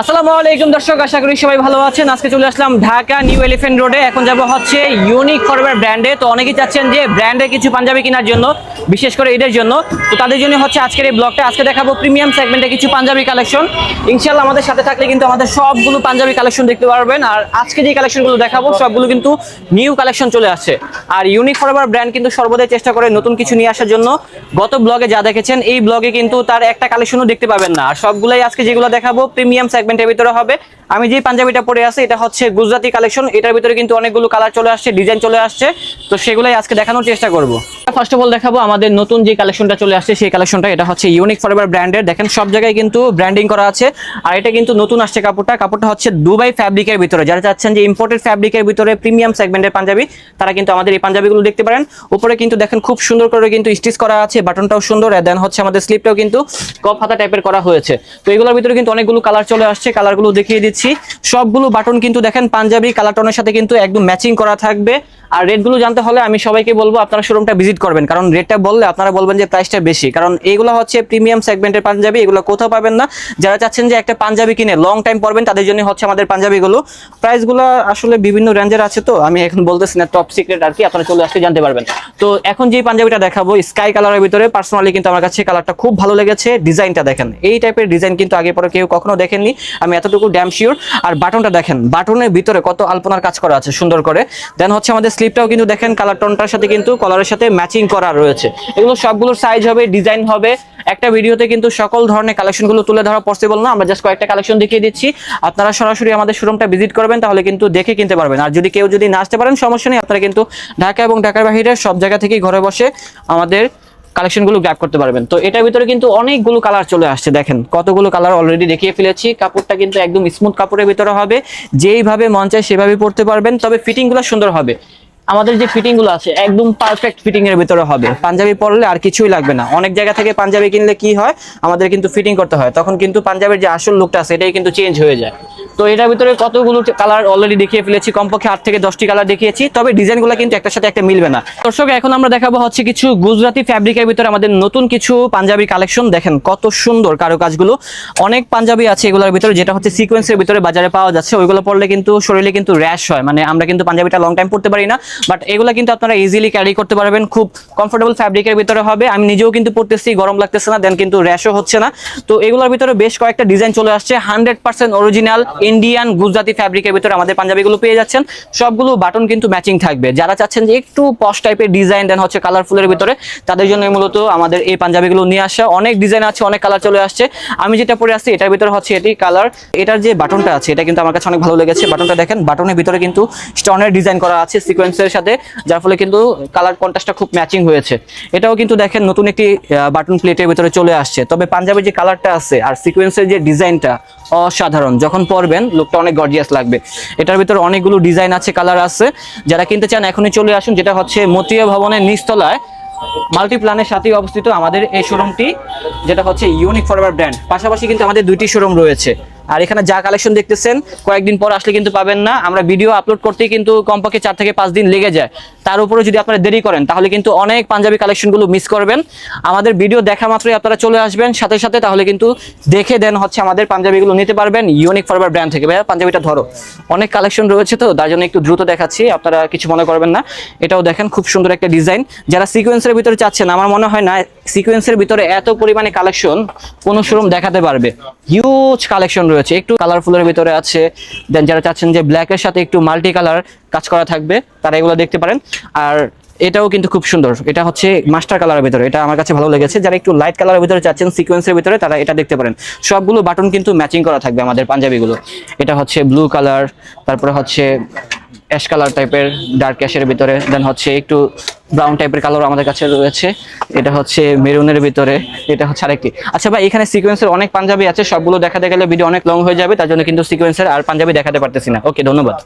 আসসালামু আলাইকুম দর্শক, আশা করি সবাই ভালো আছেন। আজকে চলে আসলাম ঢাকা নিউ এলিফেন্ট রোডে। এখন যাব হচ্ছে ইউনিক ফরওয়ার ব্র্যান্ডে। তো অনেকেই চাচ্ছেন যে ব্র্যান্ডে কিছু পাঞ্জাবি কেনার জন্য। বিশেষ করে এদের জন্য। তো তাদের জন্য হচ্ছে আজকের এই ব্লগটা। আজকে দেখাবো প্রিমিয়াম সেগমেন্টে কিছু পাঞ্জাবি কালেকশন। ইনশাল্লাহ আমাদের সাথে থাকলে কিন্তু আমাদের সবগুলো পাঞ্জাবি কালেকশন দেখতে পারবেন। আর আজকে যে কালেকশনগুলো দেখাবো, সবগুলো কিন্তু নিউ কালেকশন চলে আসছে। আর ইউনিক ফরওয়ার ব্র্যান্ড কিন্তু সর্বদাই চেষ্টা করে নতুন কিছু নিয়ে আসার জন্য। গত ব্লগে যা দেখেছেন, এই ব্লগে কিন্তু তার একটা কালেকশনও দেখতে পাবেন না। আর সবগুলাই আজকে যেগুলো দেখাবো, প্রিমিয়াম সেগমেন্টের ভিতরে হবে। আমি যে পাঞ্জাবিটা পরে আছি, এটা হচ্ছে গুজরাটি কালেকশন। এটার ভিতরে কিন্তু অনেকগুলো কালার চলে আসছে, ডিজাইন চলে আসছে। তো সেগুলাই আজকে দেখানোর চেষ্টা করব। ফার্স্ট অফ অল দেখাবো, আমাদের নতুন যে কালেকশনটা চলে আসছে, সেই কালেকশনটা এটা হচ্ছে ইউনিক ফরএভার ব্র্যান্ডের দেখেন, সব জায়গায় কিন্তু ব্র্যান্ডিং করা আছে। আর এটা কিন্তু নতুন আসছে কাপড়টা। কাপড়টা হচ্ছে দুবাই ফ্যাব্রিকের ভিতরে। যারা চাচ্ছেন যে ইম্পোর্টেড ফ্যাব্রিকের ভিতরে প্রিমিয়াম সেগমেন্টের পাঞ্জাবি, তারা কিন্তু আমাদের এই পাঞ্জাবিগুলো দেখতে পারেন। উপরে কিন্তু দেখেন, খুব সুন্দর করে কিন্তু স্টিচ করা আছে বাটনটাও সুন্দর। দেন হচ্ছে আমাদের স্লিপটাও কিন্তু কপ হাতা টাইপের করা হয়েছে। তো এগুলোর ভিতরে কিন্তু অনেকগুলো কালার চলে আসছে। কালারগুলো দেখিয়ে দিচ্ছি। সবগুলো বাটন কিন্তু দেখেন, পাঞ্জাবি কালার টোনের সাথে কিন্তু একদম ম্যাচিং করা থাকবে। আর রেটগুলো জানতে হলে আমি সবাইকে বলব, আপনারা শোরুমটা ভিজিট করবেন। কারণ রেটটা বললে আপনারা বলবেন যে প্রাইসটা বেশি। কারণ এইগুলো হচ্ছে প্রিমিয়াম সেগমেন্টের পাঞ্জাবি, এগুলো কোথাও পাবেন না। যারা চাচ্ছেন যে একটা পাঞ্জাবি কিনে লং টাইম পরবেন, তাদের জন্য হচ্ছে আমাদের পাঞ্জাবিগুলো। প্রাইসগুলো আসলে বিভিন্ন রেঞ্জের আছে তো, আমি এখন বলতেছি না টপ সিক্রেট আর কি, আপনারা চলে আসলে জানতে পারবেন। তো এখন যে পাঞ্জাবিটা দেখাবো স্কাই কালারের ভিতরে পার্সোনালি কিন্তু আমার কাছে কালারটা খুব ভালো লেগেছে ডিজাইনটা দেখেন। এই টাইপের ডিজাইন কিন্তু আগে পরে কেউ কখনো দেখেননি, আমি এতটুকু ড্যাম শিওর আর বাটনটা দেখেন বাটনের ভিতরে কত আলপনার কাজ করা আছে, সুন্দর করে। দেন হচ্ছে আমাদের স্লিপটাও কিন্তু দেখেন কালার টোনটার সাথে কিন্তু কলারের সাথে ম্যাচিং করা রয়েছে। এগুলো সবগুলোর সাইজ হবে ডিজাইন হবে। একটা ভিডিওতে কিন্তু সকল ধরনের কালেকশনগুলো তুলে ধরা পসিবল না। আমরা জাস্ট কয়েকটা কালেকশন দেখিয়ে দিচ্ছি। আপনারা সরাসরি আমাদের শোরুমটা ভিজিট করবেন, তাহলে কিন্তু দেখে কিনতে পারবেন। আর যদি কেউ যদি না আসতে পারেন, সমস্যা নেই, আপনারা কিন্তু ঢাকা এবং ঢাকার বাইরে সব জায়গা থেকেই ঘরে বসে আমাদের কালেকশনগুলো গ্র্যাব করতে পারবেন। তো এটার ভিতরে কিন্তু অনেকগুলো কালার চলে আসছে, দেখেন। কতগুলো কালার অলরেডি দেখিয়ে ফেলেছি। কাপড়টা কিন্তু একদম স্মুথ কাপড়ের ভিতরে হবে। যেইভাবে মন চায় সেভাবে পড়তে পারবেন। তবে ফিটিংগুলো সুন্দর হবে। আমাদের যে ফিটিংগুলো আছে, একদম পারফেক্ট ফিটিং এর ভিতরে হবে। পাঞ্জাবি পরলে আর কিছুই লাগবে না। অনেক জায়গা থেকে পাঞ্জাবি কিনলে কি হয়? আমাদের কিন্তু ফিটিং করতে হয়। তখন কিন্তু পাঞ্জাবির যে আসল লুকটা আছে, এটাই কিন্তু চেঞ্জ হয়ে যায়। তো এটার ভিতরে কতগুলো কালার অলরেডি দেখিয়ে ফেলেছি, কমপক্ষে আট থেকে দশটি কালার দেখিয়েছি, তবে ডিজাইনগুলো কিন্তু একটার সাথে একটা মিলবে না। দর্শক, এখন আমরা দেখাবো হচ্ছে কিছু গুজরাটি ফ্যাব্রিকের ভিতরে আমাদের নতুন কিছু পাঞ্জাবি কালেকশন দেখেন কত সুন্দর কারুকাজগুলো। অনেক পাঞ্জাবি আছে এগুলোর ভিতরে, যেটা হচ্ছে সিকোয়েন্সের ভিতরে বাজারে পাওয়া যাচ্ছে। ওইগুলো পড়লে কিন্তু শরীরে কিন্তু র্যাশ হয়। মানে আমরা কিন্তু পাঞ্জাবিটা লং টাইম পড়তে পারি না বাট এগুলো কিন্তু আপনারা ইজিলি ক্যারি করতে পারবেন। খুব কমফোর্টেবল ফ্যাব্রিকের ভিতরে হবে। আমি নিজেও কিন্তু পড়তেছি গরম লাগতেছে না দেন কিন্তু র্যাশও হচ্ছে না। তো এগুলোর ভিতরে বেশ কয়েকটা ডিজাইন চলে আসছে। Hundred percent original Indian Gujarati ফ্যাব্রিকের ভিতরে আমাদের পাঞ্জাবিগুলো পেয়ে যাচ্ছেন। সবগুলো বাটন কিন্তু ম্যাচিং থাকবে। যারা চাচ্ছেন যে একটু পশ টাইপের ডিজাইন দেন হচ্ছে কালারফুলের ভিতরে, তাদের জন্য মূলত আমাদের এই পাঞ্জাবিগুলো নিয়ে আসা। অনেক ডিজাইন আছে, অনেক কালার চলে আসছে। আমি যেটা পরে আসছি, এটার ভিতরে হচ্ছে এটি কালার এটার যে বাটনটা আছে, এটা কিন্তু আমার কাছে অনেক ভালো লেগেছে। বাটনটা দেখেন বাটনের ভিতরে কিন্তু স্টোনের ডিজাইন করা আছে সিকোয়েন্সের সাথে, যার ফলে কিন্তু কালার কন্ট্রাস্টটা খুব ম্যাচিং হয়েছে। এটাও কিন্তু দেখেন, নতুন একটি বাটন প্লেটের ভিতরে চলে আসছে। তবে পাঞ্জাবের যে কালারটা আছে, আর সিকোয়েন্সের যে ডিজাইনটা অসাধারণ। যখন পরবেন লুকটা অনেক গর্জিয়াস লাগবে। এটার ভিতরে অনেকগুলো ডিজাইন আছে কালার আছে। যারা কিনতে চান, এখনই চলে আসুন, যেটা হচ্ছে মতিয়া ভবনের নিচতলায়। মাল্টিপ্লানের সাথেই অবস্থিত আমাদের এই শোরুমটি যেটা হচ্ছে ইউনিক ফরওয়ার ব্র্যান্ড পাশাপাশি কিন্তু আমাদের দুইটি শোরুম রয়েছে। আর এখানে যা কালেকশন দেখতেছেন, কয়েকদিন পর আসলে কিন্তু পাবেন না। আমরা ভিডিও আপলোড করতে কিন্তু কমপক্ষে চার থেকে পাঁচ দিন লেগে যায়। তার উপরে যদি আপনারা দেরি করেন, তাহলে কিন্তু অনেক পাঞ্জাবি কালেকশনগুলো মিস করবেন। আমাদের ভিডিও দেখা মাত্রই আপনারা চলে আসবেন। সাথে সাথে তাহলে কিন্তু দেখে দেন হচ্ছে আমাদের পাঞ্জাবিগুলো নিতে পারবেন ইউনিক ফরওয়ার ব্র্যান্ড থেকে। ভাইয়া, পাঞ্জাবিটা ধরো। অনেক কালেকশন রয়েছে তো, তার জন্য একটু দ্রুত দেখাচ্ছি। আপনারা কিছু মনে করবেন না। এটাও দেখেন, খুব সুন্দর একটা ডিজাইন যারা সিকোয়েন্সের ভিতরে চাচ্ছেন, আমার মনে হয় না সিকোয়েন্সের ভিতরে এত পরিমাণে কালেকশন কোনো শোরুম দেখাতে পারবে। হিউজ কালেকশন রয়েছে, একটু কালারফুলের ভিতরে আছে। দেন যারা চাচ্ছেন যে ব্ল্যাকের সাথে একটু মাল্টি কালার কাজ করা থাকবে, তারা এগুলো দেখতে পারেন। আর এটাও কিন্তু খুব সুন্দর, এটা হচ্ছে মাস্টার কালারের ভিতরে, এটা আমার কাছে ভালো লেগেছে। যারা একটু লাইট কালারের ভিতরে চাচ্ছেন সিকোয়েন্সের ভিতরে, তারা এটা দেখতে পারেন। সবগুলো বাটন কিন্তু ম্যাচিং করা থাকবে আমাদের পাঞ্জাবিগুলো। এটা হচ্ছে ব্লু কালার তারপরে হচ্ছে অ্যাশ কালার টাইপের ডার্ক অ্যাশের ভিতরে দেন হচ্ছে একটু ব্রাউন টাইপের কালার আমাদের কাছে রয়েছে। এটা হচ্ছে মেরুনের ভিতরে, এটা হচ্ছে আরেকটি। আচ্ছা ভাই, এখানে সিকোয়েন্সের অনেক পাঞ্জাবি আছে, সবগুলো দেখাতে গেলে ভিডিও অনেক লং হয়ে যাবে, তার জন্য কিন্তু সিকোয়েন্সের আর পাঞ্জাবি দেখাতে পারতেছি না। ওকে ধন্যবাদ।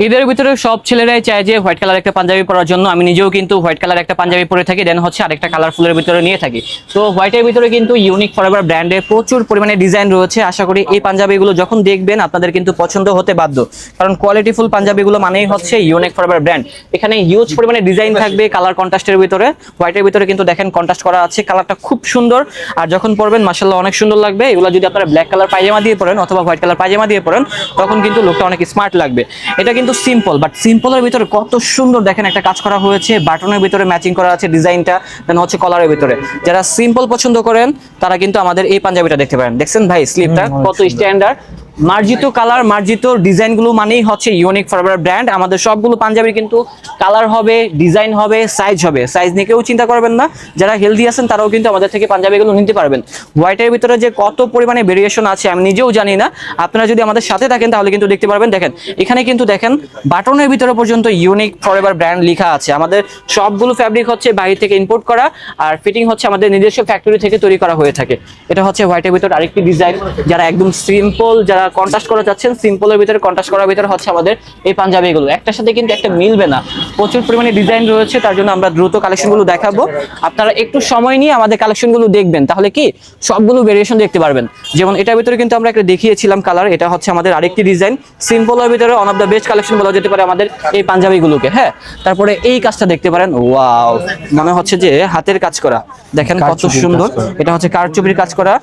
ঈদের ভিতরে সব ছেলেরাই চায় যে হোয়াইট কালার একটা পাঞ্জাবি পরার জন্য। আমি নিজেও কিন্তু হোয়াইট কালার একটা পাঞ্জাবি পরে থাকি দেন হচ্ছে আরেকটা কালারফুলের ভিতরে নিয়ে থাকি। তো হোয়াইটের ভিতরে কিন্তু ইউনিক ফরএভার ব্র্যান্ডে প্রচুর পরিমাণে ডিজাইন রয়েছে। আশা করি এই পাঞ্জাবিগুলো যখন দেখবেন, আপনাদের কিন্তু পছন্দ হতে বাধ্য। কারণ কোয়ালিটিফুল পাঞ্জাবিগুলো মানেই হচ্ছে ইউনিক ফরএভার ব্র্যান্ড এখানে হিউজ পরিমাণে ডিজাইন থাকবে কালার কন্ট্রাস্টের ভিতরে। হোয়াইটের ভিতরে কিন্তু দেখেন কন্ট্রাস্ট করা আছে কালারটা খুব সুন্দর। আর যখন পরবেন মাসাল্লাহ অনেক সুন্দর লাগবে। এগুলো যদি আপনারা ব্ল্যাক কালার পায়জামা দিয়ে পরেন অথবা হোয়াইট কালার পায়জামা দিয়ে পরেন, তখন কিন্তু লোকটা অনেক স্মার্ট লাগবে। এটা কিন্তু সিম্পল বাট সিম্পলের ভিতরে কত সুন্দর দেখেন একটা কাজ করা হয়েছে বাটনের ভিতরে ম্যাচিং করা আছে ডিজাইনটা দেন হচ্ছে কলারের ভিতরে। যারা সিম্পল পছন্দ করেন তারা কিন্তু আমাদের এই পাঞ্জাবিটা দেখতে পারেন। দেখছেন ভাই স্লিপটা কত স্ট্যান্ডার্ড মার্জিত কালার, মার্জিত ডিজাইনগুলো মানেই হচ্ছে ইউনিক ফরওয়ার ব্র্যান্ড আমাদের সবগুলো পাঞ্জাবির কিন্তু কালার হবে ডিজাইন হবে সাইজ হবে। সাইজ নিয়ে কেউ চিন্তা করবেন না। যারা হেলদি আছেন, তারাও কিন্তু আমাদের থেকে পাঞ্জাবিগুলো নিতে পারবেন। হোয়াইটের ভিতরে যে কত পরিমাণে ভেরিয়েশন আছে, আমি নিজেও জানি না। আপনারা যদি আমাদের সাথে থাকেন, তাহলে কিন্তু দেখতে পারবেন। দেখেন, এখানে কিন্তু দেখেন, বাটনের ভিতরে পর্যন্ত ইউনিক ফরএভার ব্র্যান্ড লেখা আছে। আমাদের সবগুলো ফ্যাব্রিক হচ্ছে বাইরে থেকে ইম্পোর্ট করা, আর ফিটিং হচ্ছে আমাদের নিজস্ব ফ্যাক্টরি থেকে তৈরি করা হয়ে থাকে। এটা হচ্ছে হোয়াইটের ভিতরে আরেকটি ডিজাইন যারা একদম সিম্পল যারা কন্ট্রাস্ট করা যাচ্ছেন সিম্পলের ভিতরে কন্ট্রাস্ট করার ভিতরে হচ্ছে আমাদের এই পাঞ্জাবিগুলো। একটার সাথে কিন্তু একটা মিলবে না। প্রচুর পরিমাণে ডিজাইন রয়েছে তার জন্য আমরা দ্রুত কালেকশনগুলো দেখাবো। আপনারা একটু সময় নিয়ে আমাদের কালেকশনগুলো দেখবেন তাহলে কি সবগুলো ভেরিয়েশন দেখতে পারবেন। যেমন এটার ভিতরে কিন্তু আমরা একটা দেখিয়েছিলাম কালার এটা হচ্ছে আমাদের আরেকটি ডিজাইন সিম্পলের ভিতরে one of the best collection বলা যেতে পারে আমাদের এই পাঞ্জাবিগুলোকে হ্যাঁ? তারপরে এই কাজটা দেখতে পারেন ওয়াও! মনে হচ্ছে যে হাতের কাজ করা। দেখেন কত সুন্দর। এটা হচ্ছে কারচুপির কাজ করা।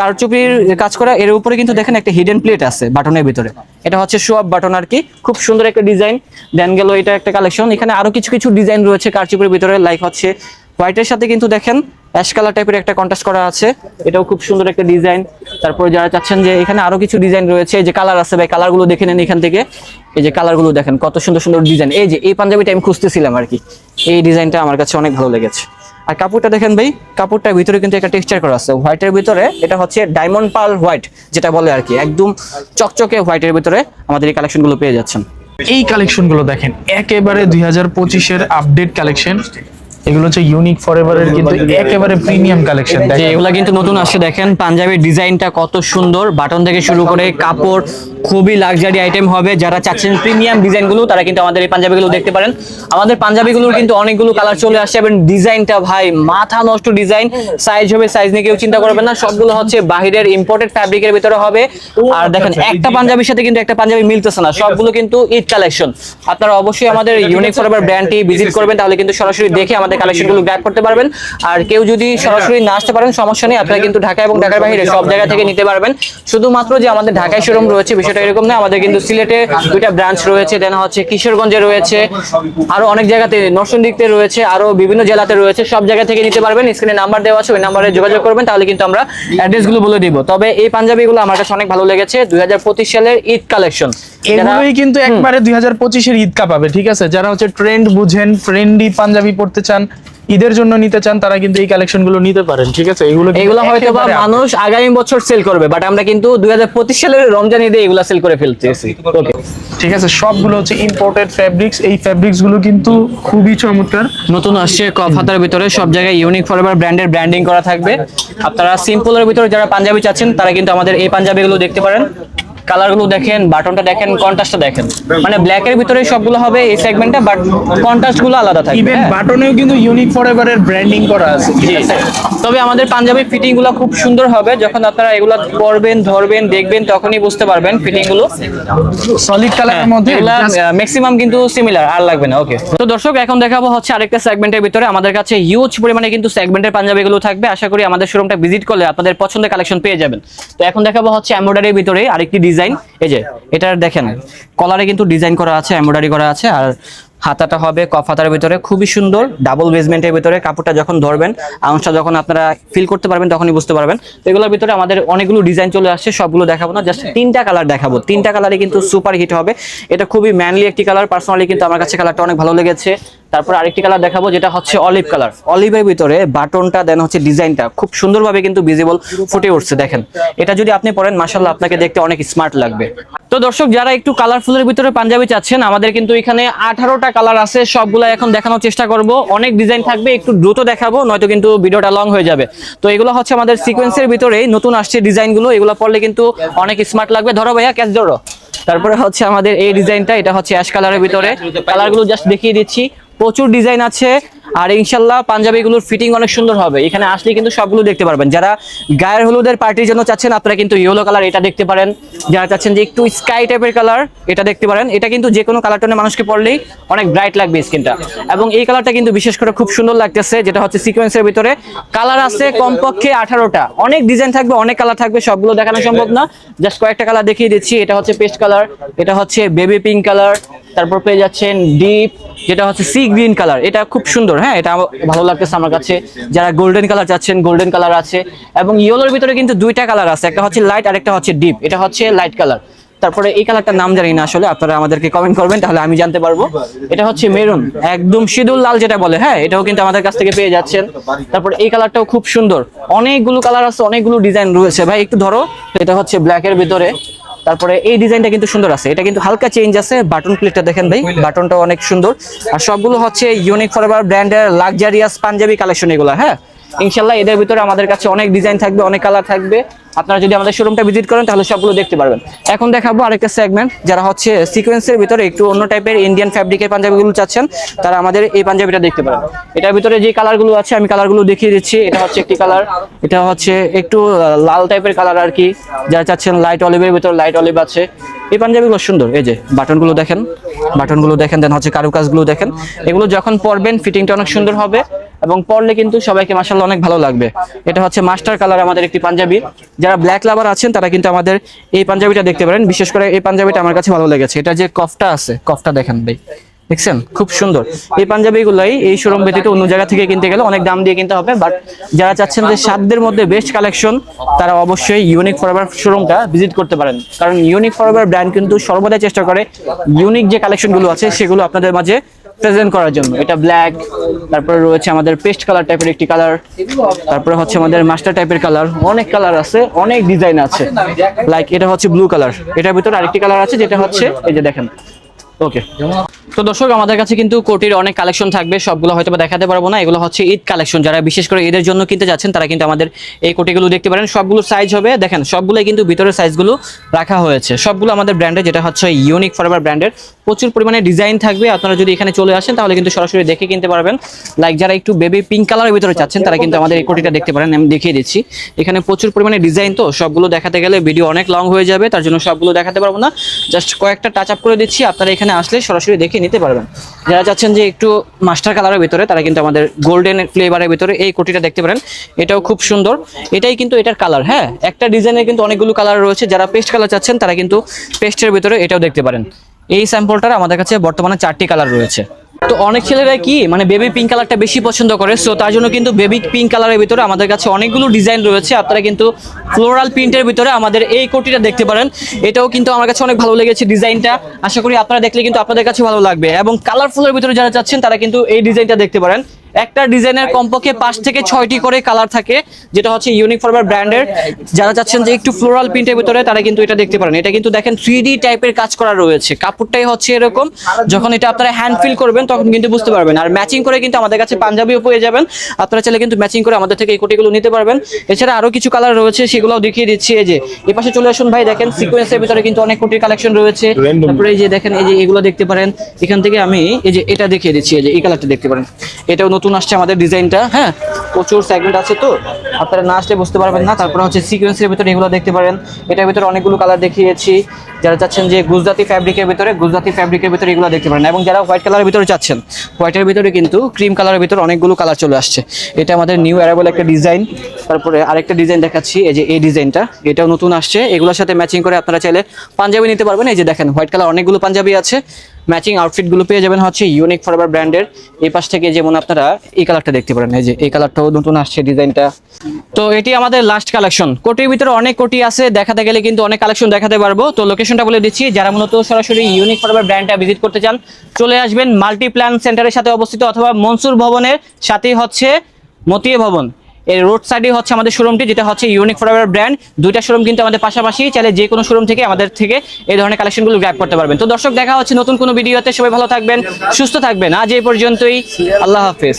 কারচুপির কাজ করা এর উপরে কিন্তু দেখেন একটা হিডেন প্লেট আছে বাটনের ভিতরে। এটা হচ্ছে আপ বাটন আর কি। খুব সুন্দর একটা ডিজাইন দেন গেল এটা একটা কালেকশন এখানে আরও কিছু কিছু ডিজাইন রয়েছে কারচুপির ভিতরে। লাইক হচ্ছে হোয়াইটের সাথে কিন্তু দেখেন অ্যাশ কালার টাইপের একটা কন্ট্রাস্ট করা আছে। এটাও খুব সুন্দর একটা ডিজাইন তারপরে যারা চাচ্ছেন যে এখানে আরও কিছু ডিজাইন রয়েছে, এই যে কালার আছে ভাই কালারগুলো দেখে নেন এখান থেকে। এই যে কালারগুলো দেখেন, কত সুন্দর সুন্দর ডিজাইন এই যে এই পাঞ্জাবিটা আমি খুঁজতেছিলাম আর কি। এই ডিজাইনটা আমার কাছে অনেক ভালো লেগেছে। আর কাপড়টা দেখেন ভাই, কাপড়টার ভিতরে কিন্তু একটা টেক্সচার করা আছে। হোয়াইটের ভিতরে এটা হচ্ছে ডায়মন্ড পাল হোয়াইট যেটা বলে আর কি। একদম চকচকে হোয়াইটের ভিতরে আমাদের এই কালেকশনগুলো পেয়ে যাচ্ছেন। এই কালেকশনগুলো দেখেন, একেবারে দুই হাজার পঁচিশের আপডেট কালেকশন এগুলো হচ্ছে ইউনিক ফরএভারের কিন্তু একেবারে প্রিমিয়াম কালেকশন যে এগুলা কিন্তু নতুন আসছে দেখেন পাঞ্জাবির ডিজাইনটা কত সুন্দর। বাটন থেকে শুরু করে কাপড় খুবই লাক্সারি আইটেম হবে। যারা চাচ্ছেন প্রিমিয়াম ডিজাইনগুলো তারা কিন্তু আমাদের এই পাঞ্জাবিগুলো দেখতে পারেন। আমাদের পাঞ্জাবিগুলোর কিন্তু অনেকগুলো কালার চলে আসছে এবং ডিজাইনটা ভাই মাথা নষ্ট ডিজাইন। সাইজ হবে সাইজ নিয়ে কেউ চিন্তা করবেন না। সবগুলো হচ্ছে বাহিরের ইম্পোর্টেড ফ্যাব্রিকের ভিতরে হবে। আর দেখেন একটা পাঞ্জাবির সাথে কিন্তু একটা পাঞ্জাবি মিলতেছে না। সবগুলো কিন্তু ঈদ কালেকশন আপনারা অবশ্যই আমাদের ইউনিক ফরএভার ব্র্যান্ডটি ভিজিট করবেন তাহলে কিন্তু সরাসরি দেখে আমাদের কালেকশনগুলো গ্র্যাব করতে পারবেন। আর কেউ যদি সরাসরি না আসতে পারেন, সমস্যা নেই। আপনারা কিন্তু ঢাকা এবং ঢাকার বাইরে সব জায়গা থেকে নিতে পারবেন। শুধুমাত্র যে আমাদের ঢাকায় শোরুম রয়েছে, বিষয়টা এরকম না, আমাদের কিন্তু সিলেটে দুইটা ব্রাঞ্চ রয়েছে দেন হচ্ছে কিশোরগঞ্জে রয়েছে, আরও অনেক জায়গাতে নরসিংদীতে রয়েছে, আরও বিভিন্ন জেলাতে রয়েছে, সব জায়গা থেকে নিতে পারবেন। স্ক্রিনে নাম্বার দেওয়া আছে, ওই নাম্বারে যোগাযোগ করবেন, তাহলে কিন্তু আমরা অ্যাড্রেসগুলো বলে দিব। তবে এই পাঞ্জাবিগুলো আমার কাছে অনেক ভালো লেগেছে, দুই হাজার পঁচিশ সালের ঈদ কালেকশন এগুলোই কিন্তু একবারে দুই হাজার পঁচিশের ঈদ কাপাবে ঠিক আছে? যারা হচ্ছে ট্রেন্ড বুঝেন ট্রেন্ডি পাঞ্জাবি পড়তে চান ঈদের জন্য নিতে চান তারা কিন্তু এই কালেকশনগুলো নিতে পারেন ঠিক আছে? এগুলো এগুলো হয়তো বা মানুষ আগামী বছর সেল করবে বাট আমরা কিন্তু দুই হাজার পঁচিশ সালের রমজান ঈদে এগুলো সেল করে ফেলতেছি ঠিক আছে সবগুলো হচ্ছে ইম্পোর্টেড ফ্যাব্রিক্স এই ফ্যাব্রিক্সগুলো কিন্তু খুবই চমৎকার। নতুন আসছে কফ হাতার ভিতরে সব জায়গায় ইউনিক ফরএভার ব্র্যান্ডের ব্র্যান্ডিং করা থাকবে। আপনারা সিম্পলের ভিতরে যারা পাঞ্জাবি চাচ্ছেন তারা কিন্তু আমাদের এই পাঞ্জাবিগুলো দেখতে পারেন। কালারগুলো দেখেন বাটনটা দেখেন কন্ট্রাস্টটা দেখেন। মানে ব্ল্যাকের ভিতরে সবগুলো হবে এই সেগমেন্টটা বাট কন্ট্রাস্টগুলো আলাদা থাকবে ইভেন হ্যাঁ। বাটনেও কিন্তু ইউনিক ফরএভারের ব্র্যান্ডিং করা আছে ঠিক। আছে? তবে আমাদের পাঞ্জাবি ফিটিংগুলো খুব সুন্দর হবে যখন আপনারা এগুলো পরবেন ধরবেন দেখবেন তখনই বুঝতে পারবেন ফিটিংগুলো সলিড কালারের মধ্যে ম্যাক্সিমাম কিন্তু সিমিলার আর লাগবে না ওকে তো দর্শক এখন দেখাবো হচ্ছে আরেকটা সেগমেন্টের ভিতরে আমাদের কাছে হিউজ পরিমাণে কিন্তু সেগমেন্টের পাঞ্জাবিগুলো থাকবে। আশা করি আমাদের শোরুমটা ভিজিট করলে আপনাদের পছন্দের কালেকশন পেয়ে যাবেন। তো এখন দেখাবো হচ্ছে এমব্রয়ডারির ভিতরে আরেকটি ডিজাইন এই যে, এটার দেখেন কলারে কিন্তু ডিজাইন করা আছে এমব্রয়ডারি করা আছে, আর হাতাটা হবে কফ হাতার ভিতরে। খুবই সুন্দর ডাবল বেসমেন্টের ভিতরে কাপড়টা যখন ধরবেন আউন্সটা যখন আপনারা ফিল করতে পারবেন, তখনই বুঝতে পারবেন। এগুলোর ভিতরে আমাদের অনেকগুলো ডিজাইন চলে আসছে, সবগুলো দেখাবো না জাস্ট তিনটা কালার দেখাবো। তিনটা কালারে কিন্তু সুপার হিট হবে। এটা খুবই ম্যানলি একটি কালার পার্সোনালি কিন্তু আমার কাছে কালারটা অনেক ভালো লেগেছে। তারপর আরেকটি কালার দেখাবো, যেটা হচ্ছে অলিভ কালার অলিভের ভিতরে বাটনটা দেন হচ্ছে ডিজাইনটা খুব সুন্দরভাবে কিন্তু ভিজিবল ফুটে উঠছে, দেখেন। এটা যদি আপনি পরেন মাসাল্লাহ আপনাকে দেখতে অনেক স্মার্ট লাগবে। তো দর্শক, যারা একটু কালারফুলের ভিতরে পাঞ্জাবি চাচ্ছেন, আমাদের কিন্তু এখানে আঠারোটা কালার আছে সবগুলো এখন দেখানোর চেষ্টা করব। অনেক ডিজাইন থাকবে, একটু দ্রুত দেখাবো, নয়তো কিন্তু ভিডিওটা লং হয়ে যাবে। তো এগুলো হচ্ছে আমাদের সিকোয়েন্সের ভিতরে নতুন আসছে ডিজাইনগুলো এগুলো পড়লে কিন্তু অনেক স্মার্ট লাগবে। ধরো ভাইয়া ক্যাচ ধরো। তারপরে হচ্ছে আমাদের এই ডিজাইনটা এটা হচ্ছে অ্যাশ কালারের ভিতরে। কালারগুলো জাস্ট দেখিয়ে দিচ্ছি। প্রচুর ডিজাইন আছে, আর ইনশাল্লাহ পাঞ্জাবিগুলোর ফিটিং অনেক সুন্দর হবে। এখানে আসলে কিন্তু সবগুলো দেখতে পারবেন। যারা গায়ের হলুদের পার্টির জন্য চাচ্ছেন, আপনারা কিন্তু ইয়েলো কালার এটা দেখতে পারেন। যারা চাচ্ছেন যে একটু স্কাই টাইপের কালার এটা দেখতে পারেন। এটা কিন্তু যে কোনো কালার টোনের মানুষকে পড়লেই অনেক ব্রাইট লাগবে স্কিনটা এবং এই কালারটা কিন্তু বিশেষ করে খুব সুন্দর লাগতেছে, যেটা হচ্ছে সিকোয়েন্সের ভিতরে। কালার আছে কমপক্ষে আঠারোটা। অনেক ডিজাইন থাকবে, অনেক কালার থাকবে, সবগুলো দেখানো সম্ভব না। জাস্ট কয়েকটা কালার দেখিয়ে দিচ্ছি। এটা হচ্ছে পেস্ট কালার এটা হচ্ছে বেবি পিঙ্ক কালার তারপর পেয়ে যাচ্ছেন ডিপ যেটা হচ্ছে সি গ্রিন কালার এটা খুব সুন্দর হ্যাঁ? এটা ভালো লাগতেছে আমার কাছে। যারা গোল্ডেন কালার চাচ্ছেন গোল্ডেন কালার আছে। এবং ইয়েলোর ভিতরে কিন্তু দুইটা কালার আছে। একটা হচ্ছে লাইট আর একটা হচ্ছে ডিপ এটা হচ্ছে লাইট কালার তারপরে এই কালারটার নাম জানি না আসলে, আপনারা আমাদেরকে কমেন্ট করবেন, তাহলে আমি জানতে পারব। এটা হচ্ছে মেরুন একদম সিঁদুর লাল যেটা বলে হ্যাঁ? এটাও কিন্তু আমাদের কাছ থেকে পেয়ে যাচ্ছেন। তারপরে এই কালারটাও খুব সুন্দর। অনেকগুলো কালার আছে, অনেকগুলো ডিজাইন রয়েছে। ভাই, একটু ধরো, এটা হচ্ছে ব্ল্যাকের ভিতরে। তারপরে এই ডিজাইনটা কিন্তু সুন্দর আছে। এটা কিন্তু হালকা চেঞ্জ আছে বাটন প্লেটটা দেখেন ভাই বাটনটা অনেক সুন্দর। আর সবগুলো হচ্ছে ইউনিক ফরএভার ব্র্যান্ডের লাক্সারিয়াস পাঞ্জাবি কালেকশন এগুলো হ্যাঁ? ইনশাল্লাহ এদের ভিতরে আমাদের কাছে অনেক ডিজাইন থাকবে, অনেক কালার থাকবে। আপনারা যদি আমাদের শোরুমটা ভিজিট করেন, তাহলে সবগুলো দেখতে পারবেন। এখন দেখাবো আরেকটা সেগমেন্ট যারা হচ্ছে সিকোয়েন্সের ভিতরে একটু অন্য টাইপের ইন্ডিয়ান ফ্যাব্রিকের পাঞ্জাবিগুলো চাচ্ছেন, তারা আমাদের এই পাঞ্জাবিটা দেখতে পারেন। এটার ভিতরে যে কালারগুলো আছে, আমি কালারগুলো দেখিয়ে দিচ্ছি। এটা হচ্ছে একটি কালার এটা হচ্ছে একটু লাল টাইপের কালার আর কি। যারা চাচ্ছেন লাইট অলিভের ভিতরে লাইট অলিভ আছে। এই পাঞ্জাবিগুলো সুন্দর, এই যে বাটনগুলো দেখেন বাটনগুলো দেখেন দেন হচ্ছে কারুকাজগুলো দেখেন। এগুলো যখন পরবেন ফিটিংটা অনেক সুন্দর হবে। এবং পরলে কিন্তু সবাইকে মাসাল্লাহ অনেক ভালো লাগবে। এটা হচ্ছে মাস্টার কালার আমাদের একটি পাঞ্জাবি। যারা ব্ল্যাক লাভার আছেন, তারা কিন্তু আমাদের এই পাঞ্জাবিটা দেখতে পারেন। বিশেষ করে এই পাঞ্জাবিটা আমার কাছে ভালো লেগেছে। এটা যে কফটা আছে, কফটা দেখেন ভাই। দেখছেন? খুব সুন্দর। এই পাঞ্জাবিগুলাই এই শোরুম ব্যতীত অন্য জায়গা থেকে কিনতে গেলে অনেক দাম দিয়ে কিনতে হবে। বাট যারা চাচ্ছেন যে সাধ্যের মধ্যে বেস্ট কালেকশন তারা অবশ্যই ইউনিক ফরএভার শোরুমটা ভিজিট করতে পারেন। কারণ ইউনিক ফরএভার ব্র্যান্ড কিন্তু সর্বদাই চেষ্টা করে ইউনিক যে কালেকশনগুলো আছে, সেগুলো আপনাদের মাঝে প্রেজেন্ট করার জন্য। এটা ব্ল্যাক তারপরে রয়েছে আমাদের পেস্ট কালার টাইপের একটি কালার তারপরে হচ্ছে আমাদের মাস্টার টাইপের কালার অনেক কালার আছে, অনেক ডিজাইন আছে। লাইক এটা হচ্ছে ব্লু কালার এটার ভিতরে আরেকটি কালার আছে, যেটা হচ্ছে, এই যে দেখেন। ওকে তো দর্শক, আমাদের কাছে কিন্তু কোটির অনেক কালেকশন থাকবে, সবগুলো হয়তো দেখাতে পারব না। এগুলো হচ্ছে ঈদ কালেকশন। যারা বিশেষ করে ঈদের জন্য কিনতে যাচ্ছেন, তারা কিন্তু আমাদের এই কোটিগুলো দেখতে পারেন। সবগুলো সাইজ হবে, দেখেন, সবগুলোই কিন্তু ভিতরের সাইজগুলো রাখা হয়েছে। সবগুলো আমাদের ব্র্যান্ডের যেটা হচ্ছে ইউনিক ফরএভার ব্র্যান্ডের প্রচুর পরিমাণে ডিজাইন থাকবে। আপনারা যদি এখানে চলে আসেন, তাহলে কিন্তু সরাসরি দেখে কিনতে পারবেন। লাইক যারা একটু বেবি পিঙ্ক কালারের ভিতরে চাচ্ছেন, তারা কিন্তু আমাদের এই কোটিটা দেখতে পারেন। আমি দেখিয়ে দিচ্ছি। এখানে প্রচুর পরিমাণে ডিজাইন তো। সবগুলো দেখাতে গেলে ভিডিও অনেক লং হয়ে যাবে, তার জন্য সবগুলো দেখাতে পারব না। জাস্ট কয়েকটা টাচ আপ করে দিচ্ছি। আপনারা এখানে আসলে সরাসরি দেখে নিতে পারবেন। যারা চাচ্ছেন যে একটু মাস্টার কালারের ভিতরে, তারা কিন্তু আমাদের গোল্ডেন ফ্লেভারের ভিতরে এই কোটিটা দেখতে পারেন। এটাও খুব সুন্দর। এটাই কিন্তু এটার কালার হ্যাঁ? একটা ডিজাইনের কিন্তু অনেকগুলো কালার রয়েছে। যারা পেস্ট কালার চাচ্ছেন, তারা কিন্তু পেস্টের ভিতরে এটাও দেখতে পারেন। এই স্যাম্পলটার আমাদের কাছে বর্তমানে চারটি কালার রয়েছে। তো অনেক ছেলেরা কি মানে বেবি পিঙ্ক কালারটা বেশি পছন্দ করে সো তার জন্য কিন্তু বেবি পিঙ্ক কালারের ভিতরে আমাদের কাছে অনেকগুলো ডিজাইন রয়েছে। আপনারা কিন্তু ফ্লোরাল প্রিন্টের ভিতরে আমাদের এই কোটিটা দেখতে পারেন। এটাও কিন্তু আমার কাছে অনেক ভালো লেগেছে ডিজাইনটা আশা করি আপনারা দেখলে কিন্তু আপনাদের কাছে ভালো লাগবে। এবং কালারফুলের ভিতরে যারা চাচ্ছেন, তারা কিন্তু এই ডিজাইনটা দেখতে পারেন। একটা ডিজাইনের কমপক্ষে পাঁচ থেকে ছয়টি করে কালার থাকে যেটা হচ্ছে ইউনিক ফরবার ব্র্যান্ডের। যারা চাচ্ছেন যে একটু ফ্লোরাল প্রিন্টের ভিতরে তারা কিন্তু এটা দেখতে পারেন। এটা কিন্তু দেখেন থ্রি টাইপের কাজ করা রয়েছে। কাপড়টাই হচ্ছে এরকম। যখন এটা আপনারা হ্যান্ড ফিল করবেন তখন কিন্তু বুঝতে পারবেন। আর ম্যাচিং করে কিন্তু আমাদের কাছে পাঞ্জাবিও পেয়ে যাবেন। আপনারা চাইলে কিন্তু ম্যাচিং করে আমাদের থেকে এই কোটিগুলো নিতে পারবেন। এছাড়া আরও কিছু কালার রয়েছে সেগুলোও দেখিয়ে দিচ্ছি। এই যে এই পাশে চলে আসুন ভাই দেখেন সিকোয়েন্সের ভিতরে কিন্তু অনেক কোটির কালেকশন রয়েছে। তারপরে এই যে দেখেন এই যে এগুলো দেখতে পারেন। এখান থেকে আমি এই যে এটা দেখিয়ে দিচ্ছি এই যে এই কালারটা দেখতে পারেন। এটাও নতুন আসছে আমাদের ডিজাইনটা হ্যাঁ? প্রচুর সেগমেন্ট আছে তো। আপনারা না আসলে বুঝতে পারবেন না। তারপরে হচ্ছে সিকোয়েন্সের ভিতরে এগুলো দেখতে পারেন। এটার ভিতরে অনেকগুলো কালার দেখিয়েছি। যারা চাচ্ছেন যে গুজরাতি ফ্যাব্রিকের ভিতরে, গুজরাতি ফ্যাব্রিকের ভিতরে এগুলো দেখতে পারেন। এবং যারা হোয়াইট কালারের ভিতরে চাচ্ছেন হোয়াইটের ভিতরে কিন্তু ক্রিম কালারের ভিতরে অনেকগুলো কালার চলে আসছে। এটা আমাদের নিউ অ্যারাবল একটা ডিজাইন তারপরে আরেকটা ডিজাইন দেখাচ্ছি, এই যে এই ডিজাইনটা এটাও নতুন আসছে। এগুলোর সাথে ম্যাচিং করে আপনারা চাইলে পাঞ্জাবি নিতে পারবেন। এই যে দেখেন হোয়াইট কালার অনেকগুলো পাঞ্জাবি আছে। ম্যাচিং আউটফিটগুলো পেয়ে যাবেন হচ্ছে ইউনিক ফরএভার ব্র্যান্ডের এই পাশ থেকে যেমন আপনারা এই কালারটা দেখতে পারেন, এই যে এই কালারটাও নতুন আসছে ডিজাইনটা। তো এটি আমাদের লাস্ট কালেকশন কোটির ভিতরে অনেক কোটি আছে, দেখাতে গেলে কিন্তু অনেক কালেকশন দেখাতে পারব। তো লোকেশনটা বলে দিচ্ছি, যারা মূলত সরাসরি ইউনিক ফরএভার ব্র্যান্ডটা ভিজিট করতে চান, চলে আসবেন মাল্টি প্ল্যান সেন্টারের সাথে অবস্থিত অথবা মনসুর ভবনের সাথেই হচ্ছে মতিয়ে ভবন। এর রোড সাইডে হচ্ছে আমাদের শোরুমটি যেটা হচ্ছে ইউনিক ফরএভার ব্র্যান্ড দুইটা শোরুম কিন্তু আমাদের পাশাপাশি, চাইলে যে কোনো শোরুম থেকে আমাদের থেকে এই ধরনের কালেকশনগুলো গ্র্যাব করতে পারবেন। তো দর্শক, দেখা হচ্ছে নতুন কোনো ভিডিওতে সবাই ভালো থাকবেন, সুস্থ থাকবেন। আজ এই পর্যন্তই। আল্লাহ হাফেজ।